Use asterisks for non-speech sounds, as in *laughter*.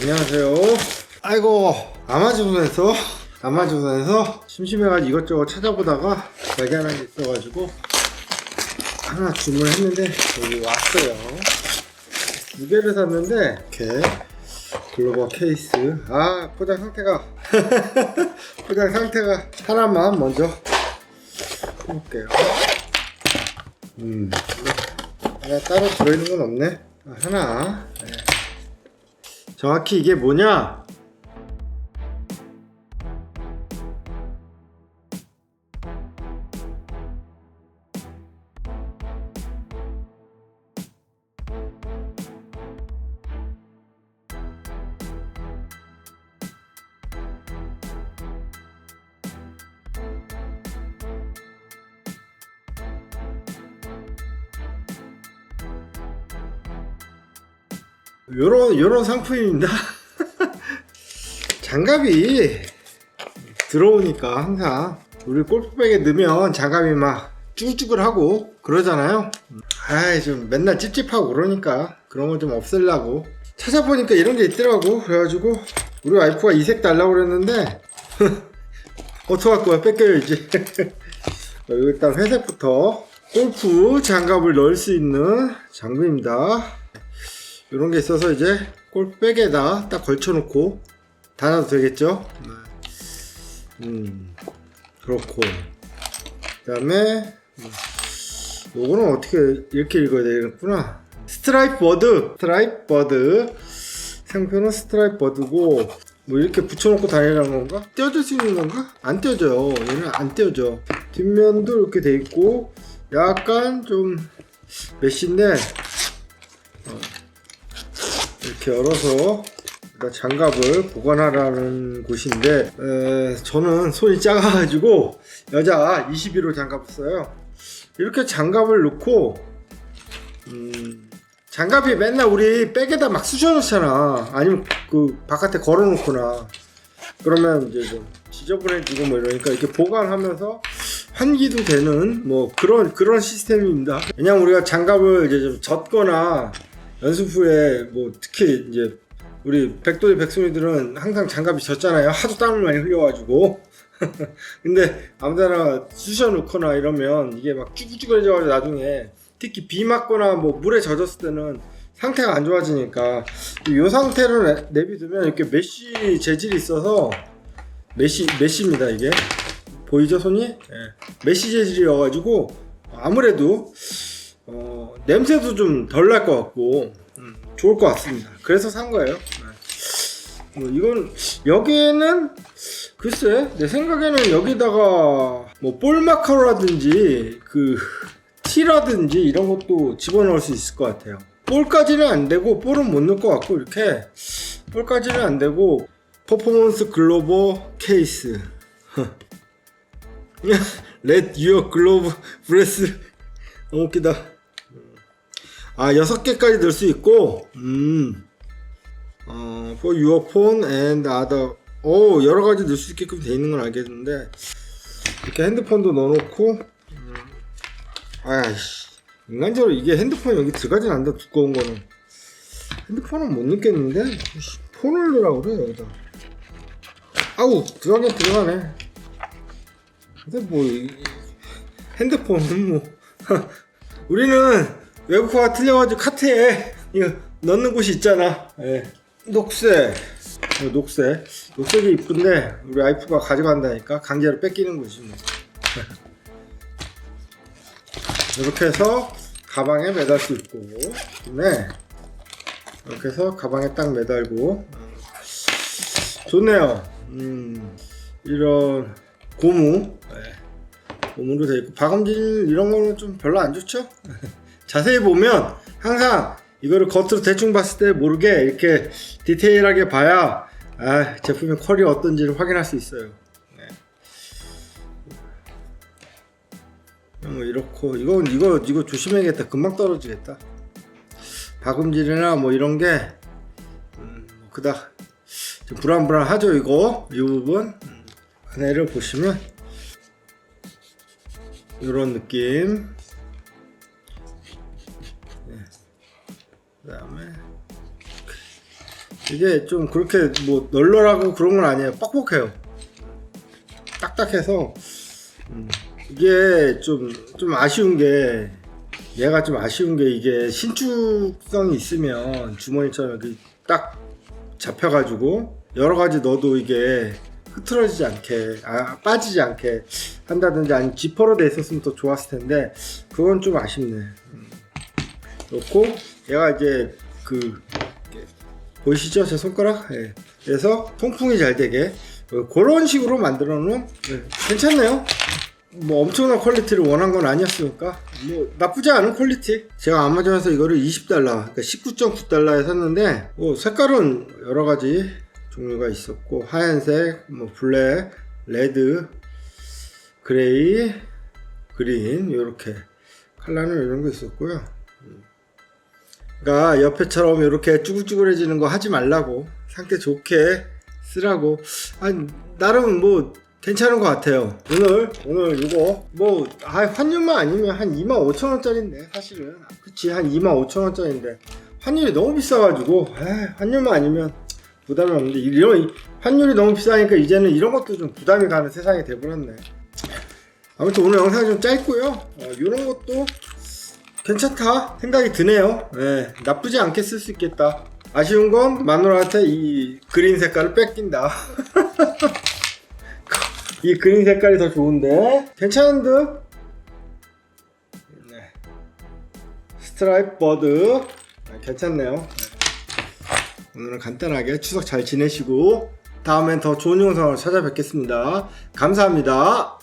안녕하세요. 아이고 아마존에서 아마존에서 심심해가지고 이것저것 찾아보다가 여기 하나 있어가지고 하나 주문했는데 여기 왔어요. 두 개를 샀는데 이렇게 글로벌 케이스. 아 포장 상태가 *laughs* 포장 상태가 하나만 먼저 해볼게요. 음 하나 따로 들어있는 건 없네. 아, 하나. 네. 정확히 이게 뭐냐? 요런 요런 상품입니다. *laughs* 장갑이 들어오니까 항상 우리 골프백에 넣으면 장갑이 막 쭈글쭈글하고 그러잖아요. 아이 좀 맨날 찝찝하고 그러니까 그런 거 좀 없애려고 찾아보니까 이런 게 있더라고. 그래가지고 우리 와이프가 이색 달라고 그랬는데 *laughs* 어떡할 거야 뺏겨야지. *laughs* 일단 회색부터 골프 장갑을 넣을 수 있는 장비입니다. 이런 게 있어서 이제 골백에다 딱 걸쳐놓고 닫아도 되겠죠? 음, 그렇고. 그 다음에, 요거는 어떻게 이렇게 읽어야 되겠구나. 스트라이프 버드, 스트라이프 버드. 상표는 스트라이프 버드고, 뭐 이렇게 붙여놓고 다니라는 건가? 떼어줄 수 있는 건가? 안 떼어져요. 얘는 안 떼어져. 뒷면도 이렇게 돼 있고, 약간 좀 메쉬인데, 이렇게 열어서 일단 장갑을 보관하라는 곳인데 에, 저는 손이 작아가지고 여자 21호 장갑을 써요. 이렇게 장갑을 넣고 음, 장갑이 맨날 우리 백에다 막 쑤셔놓잖아. 아니면 그 바깥에 걸어놓거나. 그러면 이제 좀 지저분해지고 뭐 이러니까 이렇게 보관하면서 환기도 되는 뭐 그런 그런 시스템입니다. 왜냐면 우리가 장갑을 이제 좀 젖거나 연습 후에 뭐 특히 이제 우리 백돌이 백순이들은 항상 장갑이 젖잖아요. 하도 땀을 많이 흘려가지고. *laughs* 근데 아무데나 쑤셔 놓거나 이러면 이게 막 쭈글쭈글해져가지고 나중에 특히 비 맞거나 뭐 물에 젖었을 때는 상태가 안 좋아지니까 이 상태로 내- 내비두면 이렇게 메쉬 재질이 있어서 메쉬 메쉬입니다 이게 보이죠 손이 예. 메쉬 재질이어가지고 아무래도 어, 냄새도 좀 덜 날 것 같고 음, 좋을 것 같습니다. 그래서 산 거예요. 네. 뭐 이건 여기에는 글쎄 내 생각에는 여기다가 뭐 볼마카로라든지 그 티라든지 이런 것도 집어넣을 수 있을 것 같아요. 볼까지는 안 되고 볼은 못 넣을 것 같고 이렇게 볼까지는 안 되고 퍼포먼스 글로버 케이스 Let your glove breath 너무 웃기다. 아, 여섯 개까지 넣을 수 있고, 음, 어, for your phone and other, 오, 여러 가지 넣을 수 있게끔 돼 있는 건 알겠는데, 이렇게 핸드폰도 넣어놓고, 음, 아이씨, 인간적으로 이게 핸드폰 여기 들어가진 않는다, 두꺼운 거는. 핸드폰은 못 넣겠는데, 씨, 폰을 넣으라고 그래, 여기다. 아우, 들어가긴 들어가네. 근데 뭐, 이- 핸드폰은 뭐, *laughs* 우리는 외국어가 틀려가지고 카트에 이거 넣는 곳이 있잖아. 예. 녹색. 어, 녹색. 녹색이 이쁜데 우리 와이프가 가져간다니까 강제로 뺏기는 거지 뭐. *laughs* 이렇게 해서 가방에 매달 수 있고, 네. 이렇게 해서 가방에 딱 매달고, 좋네요. 음, 이런 고무, 네. 고무로 되어 있고 박음질 이런 거는 좀 별로 안 좋죠? *laughs* 자세히 보면 항상 이거를 겉으로 대충 봤을 때 모르게 이렇게 디테일하게 봐야 아, 제품의 퀄이 어떤지를 확인할 수 있어요. 네. 뭐 이렇고 이건 이거 이거 조심해야겠다. 금방 떨어지겠다. 박음질이나 뭐 이런 게 음, 뭐 그닥 좀 불안불안하죠 이거 이 부분 음, 안에를 보시면 이런 느낌. 그다음에 이게 좀 그렇게 뭐 널널하고 그런 건 아니에요. 뻑뻑해요. 딱딱해서 음, 이게 좀 좀 아쉬운 게 얘가 좀 아쉬운 게 이게 신축성이 있으면 주머니처럼 이렇게 딱 잡혀가지고 여러 가지 넣어도 이게 흐트러지지 않게 아, 빠지지 않게 한다든지 아니 지퍼로 돼 있었으면 더 좋았을 텐데 그건 좀 아쉽네. 음. 놓고 얘가 이제 그 보이시죠 제 손가락? 예. 그래서 통풍이 잘 되게 어, 그런 식으로 만들어 놓은 예, 괜찮네요. 뭐 엄청난 퀄리티를 원한 건 아니었으니까 뭐 나쁘지 않은 퀄리티 제가 아마존에서 이거를 20달러 그러니까 19.9달러에 샀는데 뭐 색깔은 여러 가지 종류가 있었고 하얀색 뭐 블랙 레드 그레이 그린 이렇게 컬러는 이런 거 있었고요 그러니까 옆에처럼 이렇게 쭈글쭈글해지는 거 하지 말라고 상태 좋게 쓰라고. 아니 나름 뭐 괜찮은 것 같아요. 오늘 오늘 이거 뭐 아, 환율만 아니면 한 25,000원짜리인데 사실은. 그치 한 25,000원짜리인데. 환율이 너무 비싸가지고 아, 환율만 아니면 부담이 없는데. 이런 환율이 너무 비싸니까 이제는 이런 것도 좀 부담이 가는 세상이 돼버렸네. 아무튼 오늘 영상이 좀 짧고요. 어, 이런 것도 괜찮다 생각이 드네요. 예, 나쁘지 않게 쓸 수 있겠다. 아쉬운 건 마누라한테 이 그린 색깔을 뺏긴다. *laughs* 이 그린 색깔이 더 좋은데 괜찮은 듯. 네. 스트라이프 버드 네, 괜찮네요. 네. 오늘은 간단하게 추석 잘 지내시고 다음엔 더 좋은 영상으로 찾아뵙겠습니다. 감사합니다.